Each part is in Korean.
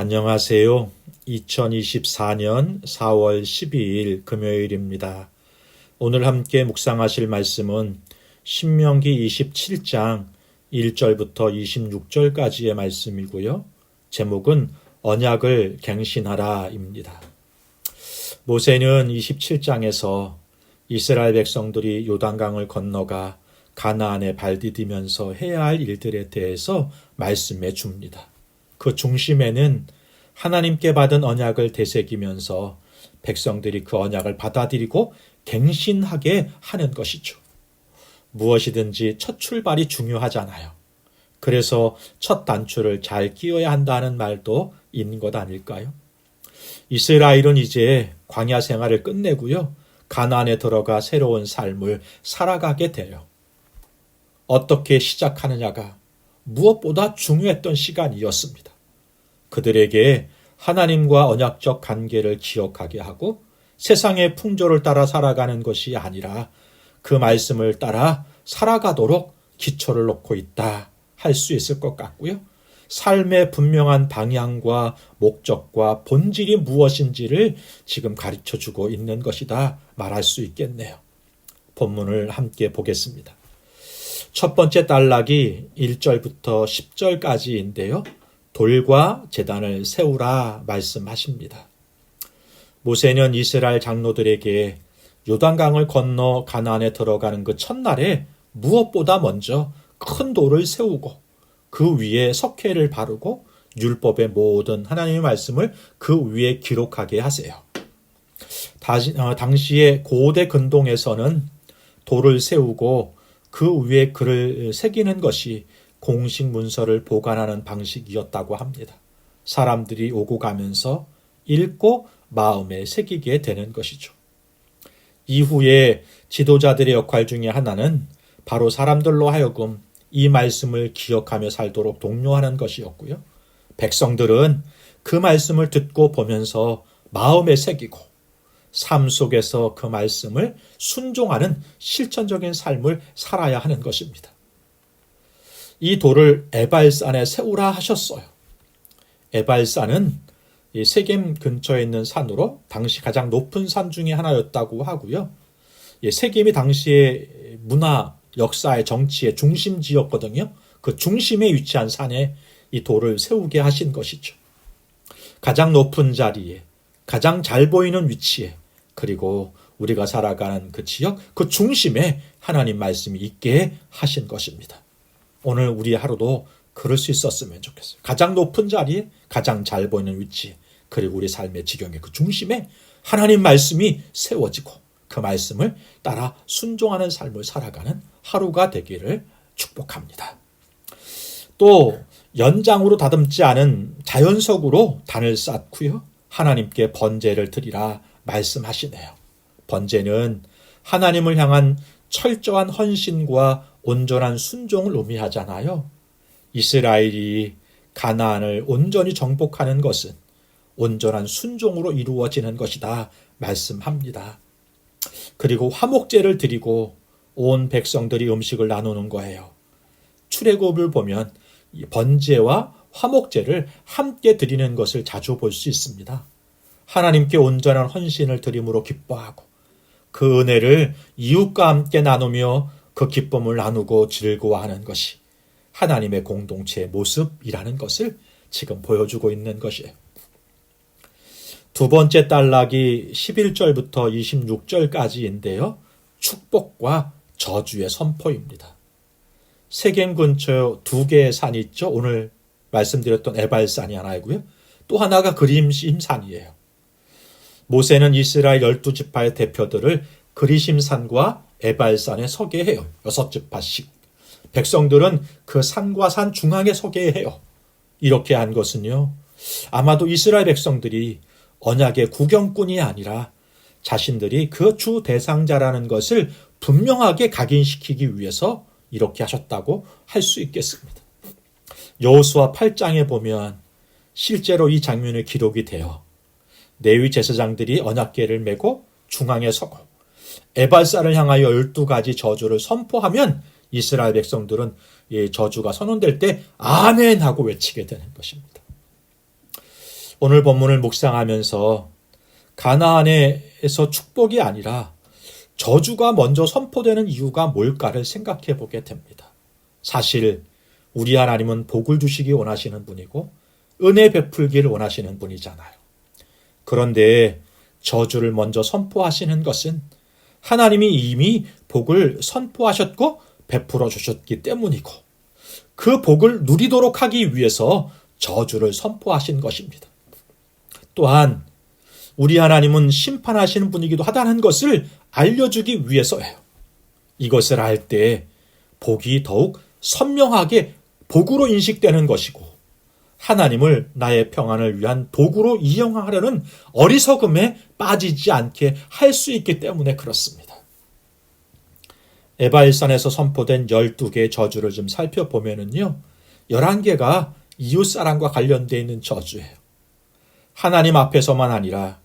안녕하세요. 2024년 4월 12일 금요일입니다. 오늘 함께 묵상하실 말씀은 신명기 27장 1절부터 26절까지의 말씀이고요. 제목은 언약을 갱신하라입니다. 모세는 27장에서 이스라엘 백성들이 요단강을 건너가 가나안에 발디디면서 해야 할 일들에 대해서 말씀해 줍니다. 그 중심에는 하나님께 받은 언약을 되새기면서 백성들이 그 언약을 받아들이고 갱신하게 하는 것이죠. 무엇이든지 첫 출발이 중요하잖아요. 그래서 첫 단추를 잘 끼워야 한다는 말도 있는 것 아닐까요? 이스라엘은 이제 광야 생활을 끝내고요. 가나안에 들어가 새로운 삶을 살아가게 돼요. 어떻게 시작하느냐가 무엇보다 중요했던 시간이었습니다. 그들에게 하나님과 언약적 관계를 기억하게 하고 세상의 풍조를 따라 살아가는 것이 아니라 그 말씀을 따라 살아가도록 기초를 놓고 있다 할 수 있을 것 같고요. 삶의 분명한 방향과 목적과 본질이 무엇인지를 지금 가르쳐 주고 있는 것이다 말할 수 있겠네요. 본문을 함께 보겠습니다. 첫 번째 단락이 1절부터 10절까지인데요. 돌과 재단을 세우라 말씀하십니다. 모세는 이스라엘 장로들에게 요단강을 건너 가나안에 들어가는 그 첫날에 무엇보다 먼저 큰 돌을 세우고 그 위에 석회를 바르고 율법의 모든 하나님의 말씀을 그 위에 기록하게 하세요. 어, 당시의 고대 근동에서는 돌을 세우고 그 위에 글을 새기는 것이 공식 문서를 보관하는 방식이었다고 합니다. 사람들이 오고 가면서 읽고 마음에 새기게 되는 것이죠. 이후에 지도자들의 역할 중에 하나는 바로 사람들로 하여금 이 말씀을 기억하며 살도록 독려하는 것이었고요. 백성들은 그 말씀을 듣고 보면서 마음에 새기고 삶 속에서 그 말씀을 순종하는 실천적인 삶을 살아야 하는 것입니다. 이 돌을 에발산에 세우라 하셨어요. 에발산은 세겜 근처에 있는 산으로 당시 가장 높은 산 중의 하나였다고 하고요. 세겜이 당시의 문화, 역사의 정치의 중심지였거든요. 그 중심에 위치한 산에 이 돌을 세우게 하신 것이죠. 가장 높은 자리에, 가장 잘 보이는 위치에, 그리고 우리가 살아가는 그 지역, 그 중심에 하나님 말씀이 있게 하신 것입니다. 오늘 우리 하루도 그럴 수 있었으면 좋겠어요. 가장 높은 자리에 가장 잘 보이는 위치 그리고 우리 삶의 지경의 그 중심에 하나님 말씀이 세워지고 그 말씀을 따라 순종하는 삶을 살아가는 하루가 되기를 축복합니다. 또 연장으로 다듬지 않은 자연석으로 단을 쌓고요. 하나님께 번제를 드리라 말씀하시네요. 번제는 하나님을 향한 철저한 헌신과 온전한 순종을 의미하잖아요. 이스라엘이 가나안을 온전히 정복하는 것은 온전한 순종으로 이루어지는 것이다 말씀합니다. 그리고 화목제를 드리고 온 백성들이 음식을 나누는 거예요. 출애굽을 보면 번제와 화목제를 함께 드리는 것을 자주 볼 수 있습니다. 하나님께 온전한 헌신을 드림으로 기뻐하고 그 은혜를 이웃과 함께 나누며 그 기쁨을 나누고 즐거워하는 것이 하나님의 공동체의 모습이라는 것을 지금 보여주고 있는 것이에요. 두 번째 단락이 11절부터 26절까지인데요. 축복과 저주의 선포입니다. 세겜 근처 두 개의 산이 있죠. 오늘 말씀드렸던 에발산이 하나이고요. 또 하나가 그림심산이에요. 모세는 이스라엘 열두 지파의 대표들을 그리심산과 에발산에 서게 해요. 여섯 지파씩. 백성들은 그 산과 산 중앙에 서게 해요. 이렇게 한 것은요. 아마도 이스라엘 백성들이 언약의 구경꾼이 아니라 자신들이 그 주 대상자라는 것을 분명하게 각인시키기 위해서 이렇게 하셨다고 할 수 있겠습니다. 여호수아 8장에 보면 실제로 이 장면이 기록이 되어 내위 제사장들이 언약궤를 메고 중앙에 서고 에발사를 향하여 열두 가지 저주를 선포하면 이스라엘 백성들은 이 저주가 선언될 때 아멘 하고 외치게 되는 것입니다. 오늘 본문을 묵상하면서 가나안에서 축복이 아니라 저주가 먼저 선포되는 이유가 뭘까를 생각해 보게 됩니다. 사실 우리 하나님은 복을 주시기 원하시는 분이고 은혜 베풀기를 원하시는 분이잖아요. 그런데 저주를 먼저 선포하시는 것은 하나님이 이미 복을 선포하셨고 베풀어 주셨기 때문이고 그 복을 누리도록 하기 위해서 저주를 선포하신 것입니다. 또한 우리 하나님은 심판하시는 분이기도 하다는 것을 알려주기 위해서예요. 이것을 알 때 복이 더욱 선명하게 복으로 인식되는 것이고 하나님을 나의 평안을 위한 도구로 이용하려는 어리석음에 빠지지 않게 할 수 있기 때문에 그렇습니다. 에바일산에서 선포된 12개의 저주를 좀 살펴보면은요. 11개가 이웃사랑과 관련되어 있는 저주예요. 하나님 앞에서만 아니라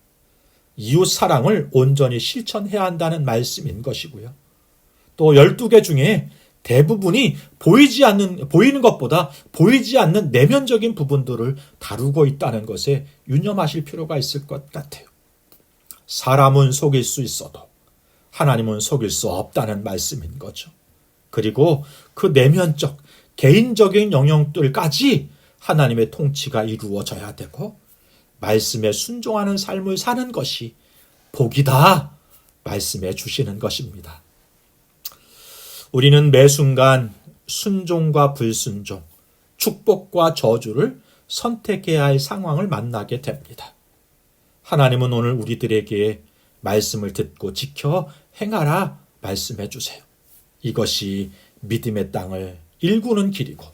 이웃 사랑을 온전히 실천해야 한다는 말씀인 것이고요. 또 12개 중에 대부분이 보이지 않는, 보이는 것보다 보이지 않는 내면적인 부분들을 다루고 있다는 것에 유념하실 필요가 있을 것 같아요. 사람은 속일 수 있어도 하나님은 속일 수 없다는 말씀인 거죠. 그리고 그 내면적, 개인적인 영역들까지 하나님의 통치가 이루어져야 되고 말씀에 순종하는 삶을 사는 것이 복이다 말씀해 주시는 것입니다. 우리는 매 순간 순종과 불순종, 축복과 저주를 선택해야 할 상황을 만나게 됩니다. 하나님은 오늘 우리들에게 말씀을 듣고 지켜 행하라 말씀해 주세요. 이것이 믿음의 땅을 일구는 길이고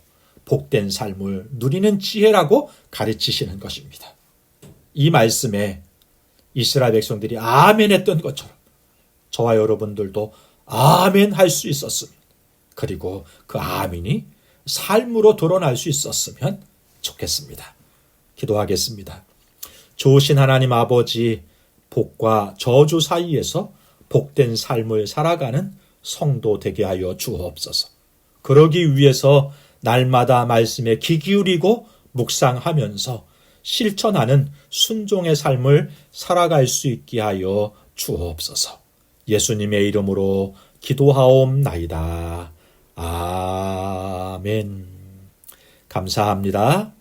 복된 삶을 누리는 지혜라고 가르치시는 것입니다. 이 말씀에 이스라엘 백성들이 아멘 했던 것처럼 저와 여러분들도 아멘 할 수 있었으면 그리고 그 아멘이 삶으로 드러날 수 있었으면 좋겠습니다. 기도하겠습니다. 좋으신 하나님 아버지 복과 저주 사이에서 복된 삶을 살아가는 성도 되게 하여 주옵소서. 그러기 위해서 날마다 말씀에 귀 기울이고 묵상하면서 실천하는 순종의 삶을 살아갈 수 있게 하여 주옵소서. 예수님의 이름으로 기도하옵나이다. 아멘. 감사합니다.